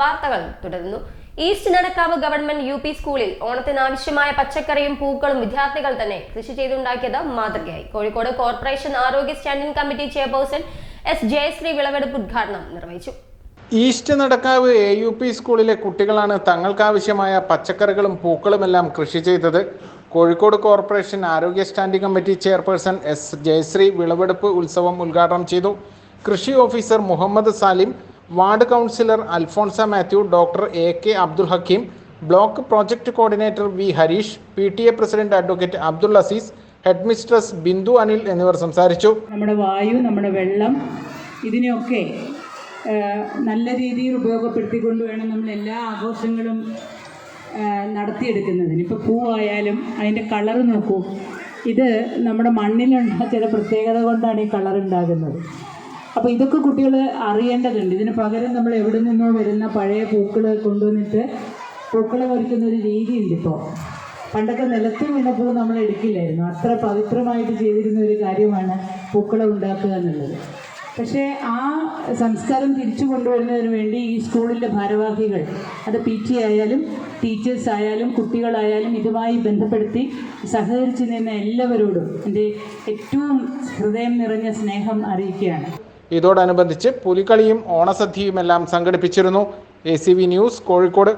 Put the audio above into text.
വാർത്തകൾ തുടരുന്നു. East Nadakkavu government U P സ്കൂളിൽ ഓണത്തിന് ആവശ്യമായ പച്ചക്കറിയും പൂക്കളും വിദ്യാർത്ഥികൾ തന്നെ കൃഷി ചെയ്തുണ്ടാക്കിയത് മാതൃകയായി. കോഴിക്കോട് കോർപ്പറേഷൻ ആരോഗ്യ standing committee chairperson S Jayashree വിളവെടുപ്പ് ഉദ്ഘാടനം നിർവഹിച്ചു. East Nadakkavu A U P സ്കൂളിലെ കുട്ടികളാണ് തങ്ങൾക്കാവശ്യമായ പച്ചക്കറികളും പൂക്കളുമെല്ലാം കൃഷി ചെയ്തത്. കോഴിക്കോട് കോർപ്പറേഷൻ ആരോഗ്യ standing committee chairperson S Jayashree വിളവെടുപ്പ് ഉത്സവം ഉദ്ഘാടനം ചെയ്തു. കൃഷി officer Muhammad Salim ward councillor Alphonsa Mathew doctor A K Abdul Hakeem block project coordinator V Harish P T A president advocate Abdul Azeez head mistress Bindu Anil എന്നിവർ സംസാരിച്ചു. നമ്മുടെ വായു നമ്മുടെ വെള്ളം ഇതിനെയൊക്കെ നല്ല രീതിയിൽ ഉപയോഗപ്പെടുത്തിക്കൊണ്ട് വേണം നമ്മൾ എല്ലാ ആഘോഷങ്ങളും നടത്തിയെടുക്കുന്നതിന്. ഇപ്പോൾ പൂവായാലും അതിന്റെ കളർ നോക്കൂ. ഇത് നമ്മുടെ മണ്ണിലുണ്ട ചില പ്രത്യേകത കൊണ്ടാണ് ഈ കളർ ഉണ്ടാകുന്നത്. അപ്പോൾ ഇതൊക്കെ കുട്ടികൾ അറിയേണ്ടതുണ്ട്. ഇതിന് പകരം നമ്മൾ എവിടെ നിന്നോ വരുന്ന പഴയ പൂക്കൾ കൊണ്ടുവന്നിട്ട് പൂക്കളെ ഒരുക്കുന്ന ഒരു രീതിയുണ്ട് ഇപ്പോൾ പണ്ടൊക്കെ നിലത്ത് വീണ പൂ നമ്മൾ എടുക്കില്ലായിരുന്നു. അത്ര പവിത്രമായിട്ട് ചെയ്തിരുന്ന ഒരു കാര്യമാണ് പൂക്കളെ ഉണ്ടാക്കുക എന്നുള്ളത്. പക്ഷേ ആ സംസ്കാരം തിരിച്ചു കൊണ്ടുവരുന്നതിന് വേണ്ടി ഈ സ്കൂളിന്റെ ഭാരവാഹികൾ അത് പി ടി ആയാലും ടീച്ചേഴ്സ് ആയാലും കുട്ടികളായാലും ഇതുമായി ബന്ധപ്പെടുത്തി സഹകരിച്ചു നിന്ന എല്ലാവരോടും എന്റെ ഏറ്റവും ഹൃദയം നിറഞ്ഞ സ്നേഹം അറിയിക്കുകയാണ്. ഇതോടനുബന്ധിച്ച് പുലിക്കളിയും ഓണസദ്യയുമെല്ലാം സംഘടിപ്പിച്ചിരുന്നു. A news Kozhikode.